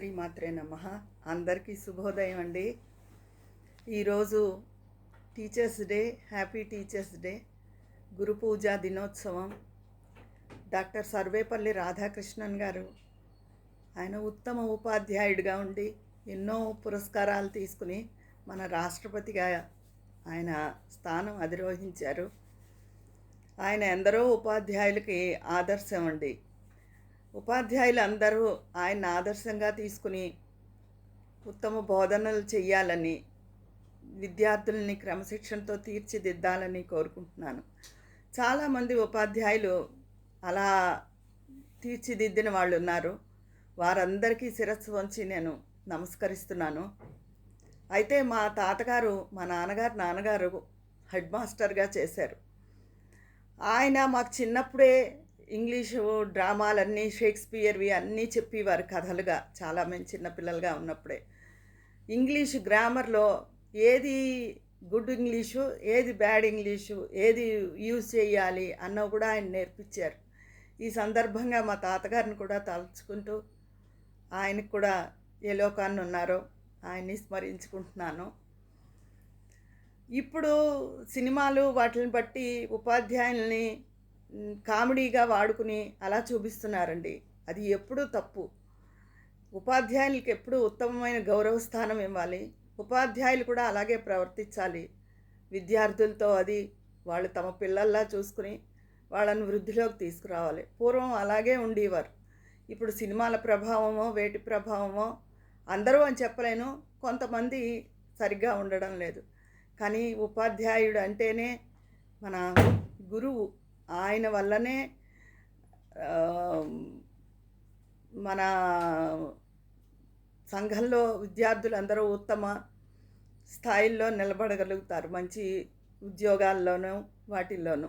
శ్రీమాత్రే నమ. అందరికీ శుభోదయం అండి. ఈరోజు teachers day happy teachers day గురు పూజ దినోత్సవం. డాక్టర్ సర్వేపల్లి రాధాకృష్ణన్ గారు ఆయన ఉత్తమ ఉపాధ్యాయుడిగా ఉండి ఎన్నో పురస్కారాలు తీసుకుని మన రాష్ట్రపతిగా ఆయన స్థానం అధిరోహించారు. ఆయన ఎందరో ఉపాధ్యాయులకి ఆదర్శం అండి. ఉపాధ్యాయులు అందరూ ఆయన ఆదర్శంగా తీసుకుని ఉత్తమ బోధనలు చేయాలని విద్యార్థుల్ని క్రమశిక్షణతో తీర్చిదిద్దాలని కోరుకుంటున్నాను. చాలామంది ఉపాధ్యాయులు అలా తీర్చిదిద్దిన వాళ్ళు ఉన్నారు వారందరికీ శిరస్సు వంచి నేను నమస్కరిస్తున్నాను. అయితే మా తాతగారు మా నాన్నగారు నాన్నగారు హెడ్ మాస్టర్గా చేశారు. ఆయన మాకు చిన్నప్పుడే ఇంగ్లీషు డ్రామాలన్నీ షేక్స్పియర్వి అన్నీ చెప్పేవారు కథలుగా. చాలా మేము చిన్నపిల్లలుగా ఉన్నప్పుడే. ఇంగ్లీష్ గ్రామర్లో ఏది గుడ్ ఇంగ్లీషు ఏది బ్యాడ్ ఇంగ్లీషు ఏది యూజ్ చేయాలి అన్న కూడా ఆయన నేర్పించారు. ఈ సందర్భంగా మా తాతగారిని కూడా తలుచుకుంటూ ఆయనకు కూడా ఏ లోకాన్ని ఉన్నారో ఆయన్ని స్మరించుకుంటున్నాను. ఇప్పుడు సినిమాలు వాటిని బట్టి ఉపాధ్యాయుల్ని కామెడీగా వాడుకుని అలా చూపిస్తున్నారండి. అది ఎప్పుడూ తప్పు. ఉపాధ్యాయులకి ఎప్పుడూ ఉత్తమమైన గౌరవ స్థానం ఇవ్వాలి. ఉపాధ్యాయులు కూడా అలాగే ప్రవర్తించాలి. విద్యార్థులతో అది వాళ్ళు తమ పిల్లల్లా చూసుకుని వాళ్ళని వృద్ధిలోకి తీసుకురావాలి. పూర్వం అలాగే ఉండేవారు. ఇప్పుడు సినిమాల ప్రభావమో వేటి ప్రభావమో అందరూ అని చెప్పలేను. కొంతమంది సరిగ్గా ఉండడం లేదు. కానీ ఉపాధ్యాయుడు అంటేనే మన గురువు. ఆయన వల్లనే మన సంఘంలో విద్యార్థులందరూ ఉత్తమ స్థాయిల్లో నిలబడగలుగుతారు. మంచి ఉద్యోగాల్లోనూ వాటిల్లోనూ.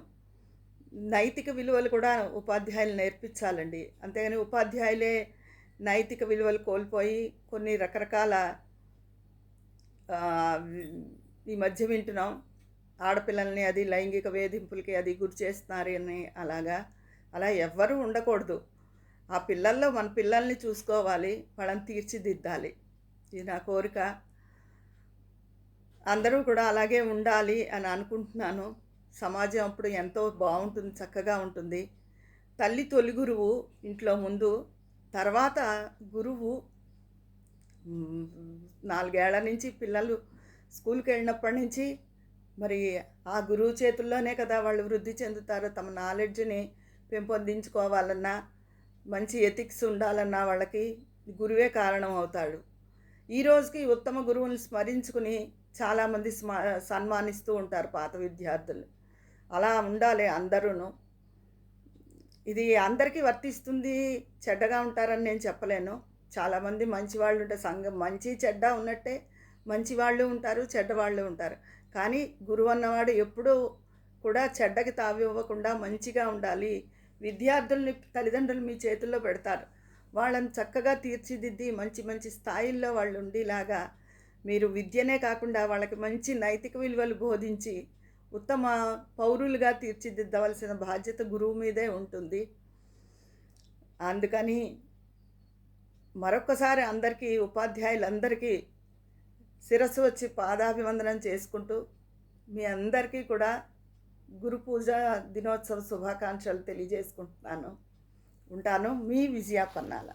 నైతిక విలువలు కూడా ఉపాధ్యాయులు నేర్పించాలండి. అంతేగాని ఉపాధ్యాయులే నైతిక విలువలు కోల్పోయి కొన్ని రకరకాల ఈ మధ్య వింటున్నాం. ఆడపిల్లల్ని అది లైంగిక వేధింపులకి అది గురి చేస్తున్నారని అలాగా అలా ఎవ్వరూ ఉండకూడదు. ఆ పిల్లల్లో మన పిల్లల్ని చూసుకోవాలి వాళ్ళని తీర్చిదిద్దాలి. ఇది నా కోరిక. అందరూ కూడా అలాగే ఉండాలి అని అనుకుంటున్నాను. సమాజం అప్పుడు ఎంతో బాగుంటుంది చక్కగా ఉంటుంది. తల్లి తొలి గురువు ఇంట్లో ముందు తర్వాత గురువు. నాలుగేళ్ళ నుంచి పిల్లలు స్కూల్కి వెళ్ళినప్పటి నుంచి మరి ఆ గురువు చేతుల్లోనే కదా వాళ్ళు వృద్ధి చెందుతారు. తమ నాలెడ్జ్ని పెంపొందించుకోవాలన్నా మంచి ఎథిక్స్ ఉండాలన్నా వాళ్ళకి గురువే కారణం అవుతాడు. ఈ రోజుకి ఉత్తమ గురువుని స్మరించుకుని చాలామంది స్మ సన్మానిస్తూ ఉంటారు పాత విద్యార్థులు. అలా ఉండాలి అందరూను. ఇది అందరికీ వర్తిస్తుంది చెడ్డగా ఉంటారని నేను చెప్పలేను. చాలామంది మంచి వాళ్ళు ఉంటారు సంఘం మంచి చెడ్డ ఉన్నట్టే మంచి వాళ్ళు ఉంటారు చెడ్డవాళ్ళు ఉంటారు. కానీ గురువు అన్నవాడు ఎప్పుడూ కూడా చెడ్డకి తావివ్వకుండా మంచిగా ఉండాలి. విద్యార్థుల్ని తల్లిదండ్రులు మీ చేతుల్లో పెడతారు. వాళ్ళని చక్కగా తీర్చిదిద్ది మంచి మంచి స్థాయిల్లో వాళ్ళు ఉండేలాగా మీరు విద్యనే కాకుండా వాళ్ళకి మంచి నైతిక విలువలు బోధించి ఉత్తమ పౌరులుగా తీర్చిదిద్దవలసిన బాధ్యత గురువు మీదే ఉంటుంది. అందుకని మరొకసారి అందరికీ ఉపాధ్యాయులందరికీ శిరస్సు వచ్చి పాదాభివందనం చేసుకుంటూ మీ అందరికీ కూడా గురు పూజ దినోత్సవ శుభాకాంక్షలు తెలియజేసుకుంటున్నాను. ఉంటాను. మీ విజయ పన్నాల.